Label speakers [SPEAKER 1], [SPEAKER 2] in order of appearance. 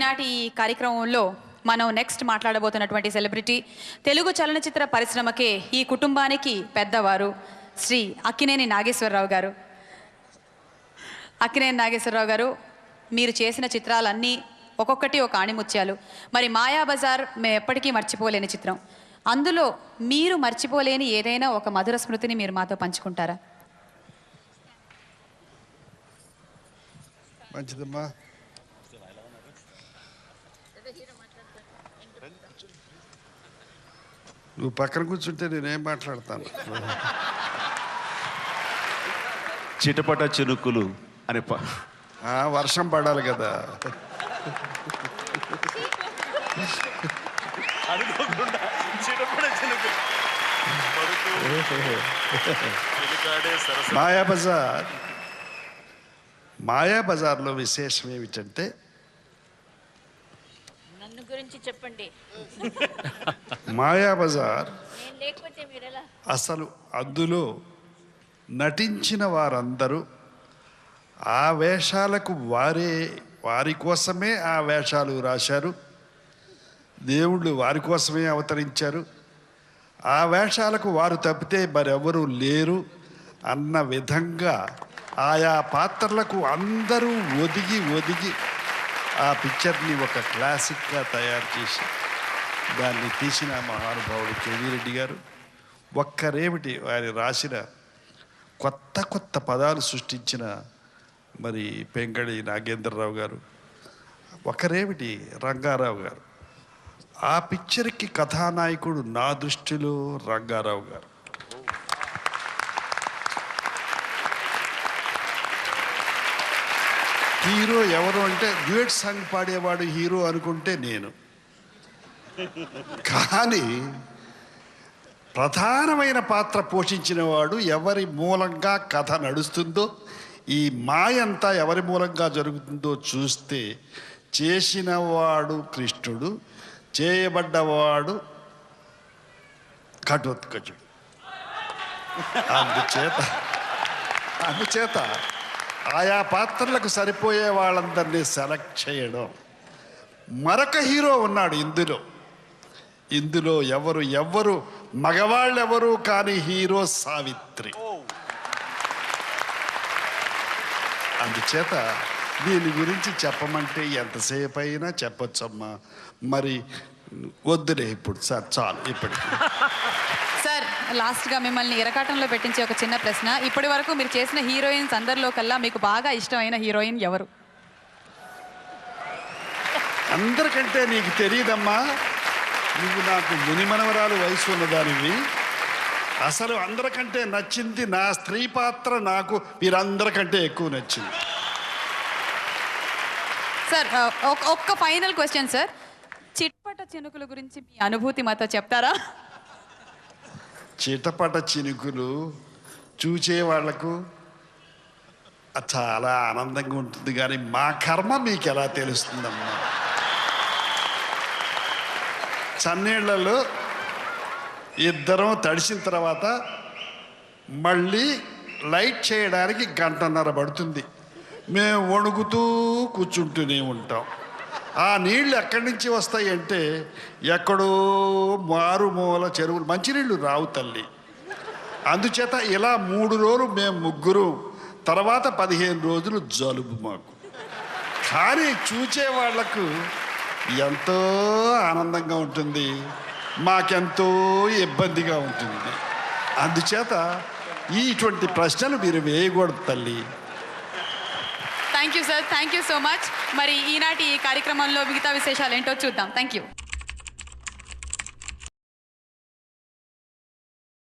[SPEAKER 1] ఈనాటి ఈ కార్యక్రమంలో మనం నెక్స్ట్ మాట్లాడబోతున్నటువంటి సెలబ్రిటీ తెలుగు చలనచిత్ర పరిశ్రమకే ఈ కుటుంబానికి పెద్దవారు శ్రీ అక్కినేని నాగేశ్వరరావు గారు. అక్కినేని నాగేశ్వరరావు గారు మీరు చేసిన చిత్రాలన్నీ ఒక్కొక్కటి ఒక ఆణిముత్యాలు. మరి మాయాబజార్ మేము ఎప్పటికీ మర్చిపోలేని చిత్రం. అందులో మీరు మర్చిపోలేని ఏదైనా ఒక మధుర స్మృతిని మీరు మాతో పంచుకుంటారా?
[SPEAKER 2] మంచిదమ్మా. నువ్వు పక్కన కూర్చుంటే నేనేం మాట్లాడతాను?
[SPEAKER 3] చిటపట చినుకులు అనే
[SPEAKER 2] వర్షం పడాలి కదా.
[SPEAKER 3] అనుకోకుండా చిటపట చినుకులు. చిలుకాడే సరస.
[SPEAKER 2] మాయాబజార్. మాయాబజార్లో విశేషం ఏమిటంటే
[SPEAKER 4] గురించి చెప్పండి. మీరు ఎలా
[SPEAKER 2] అసలు అందులో నటించిన వారందరూ ఆ వేషాలకు వారే వారి కోసమే ఆ వేషాలు రాశారు. దేవుళ్ళు వారి కోసమే అవతరించారు. ఆ వేషాలకు వారు తప్పితే మరెవరూ లేరు అన్న విధంగా ఆయా పాత్రలకు అందరూ ఒదిగి ఒదిగి ఆ పిక్చర్ని ఒక క్లాసిక్గా తయారు చేసి దాన్ని తీసిన మహానుభావుడు కేవీరెడ్డి గారు. ఒక్కరేమిటి వారి రాసిన కొత్త కొత్త పదాలు సృష్టించిన మరి పెంకడి నాగేంద్రరావు గారు. ఒకరేమిటి రంగారావు గారు. ఆ పిక్చర్కి కథానాయకుడు నా దృష్టిలో రంగారావు గారు. హీరో ఎవరు అంటే డ్యూయట్ సాంగ్ పాడేవాడు హీరో అనుకుంటే నేను. కానీ ప్రధానమైన పాత్ర పోషించిన వాడు ఎవరి మూలంగా కథ నడుస్తుందో ఈ మాయంతా ఎవరి మూలంగా జరుగుతుందో చూస్తే చేసినవాడు కృష్ణుడు చేయబడ్డవాడు కటోత్కచుడు అందుచేత అందుచేత ఆయా పాత్రలకు సరిపోయే వాళ్ళందరినీ సెలెక్ట్ చేయడం. మరొక హీరో ఉన్నాడు ఇందులో. ఇందులో ఎవరు ఎవరు మగవాళ్ళెవరు కాని హీరో సావిత్రి. అందుచేత దీని గురించి చెప్పమంటే ఎంతసేపు అయినా చెప్పొచ్చమ్మా. మరి వద్దులే ఇప్పుడు సార్ చాలు ఇప్పటికి.
[SPEAKER 1] లాస్ట్గా మిమ్మల్ని ఎరకాటంలో పెట్టించే ఒక చిన్న ప్రశ్న. ఇప్పటి వరకు మీరు చేసిన హీరోయిన్స్ అందరిలో కల్లా మీకు బాగా ఇష్టమైన హీరోయిన్ ఎవరు?
[SPEAKER 2] అందరికంటే నీకు తెలియదమ్మా. నువ్వు నాకు మునిమనవరాలు వయసు ఉన్నదానివి. అసలు అందరికంటే నచ్చింది నా స్త్రీ పాత్ర నాకు వీరందరికంటే ఎక్కువ నచ్చింది.
[SPEAKER 1] సార్ ఒక్క ఫైనల్ క్వశ్చన్ సార్. చిట్పట చినుకుల గురించి మీ అనుభూతి మాతో చెప్తారా?
[SPEAKER 2] చిటపట చినుకులు చూచే వాళ్ళకు చాలా ఆనందంగా ఉంటుంది కానీ మా కర్మ మీకు ఎలా తెలుస్తుందమ్మా? చన్నీళ్ళలో ఇద్దరం తడిసిన తర్వాత మళ్ళీ లైట్ చేయడానికి గంటన్నర పడుతుంది. మేము వణుకుతూ కూర్చుంటూనే ఉంటాం. ఆ నీళ్ళు ఎక్కడి నుంచి వస్తాయి అంటే ఎక్కడో మారుమూల చెరువులు. మంచినీళ్ళు రావు తల్లి. అందుచేత ఇలా మూడు రోజులు మేము ముగ్గురు తర్వాత పదిహేను రోజులు జలుబు మాకు. కానీ చూచే వాళ్ళకు ఎంతో ఆనందంగా ఉంటుంది మాకెంతో ఇబ్బందిగా ఉంటుంది. అందుచేత ఇటువంటి ప్రశ్నలు మీరు వేయకూడదు తల్లి.
[SPEAKER 1] Thank you sir thank you so much మరి ఈనాటి ఈ కార్యక్రమంలో మిగతా విశేషాలు ఏంటో చూద్దాం. Thank you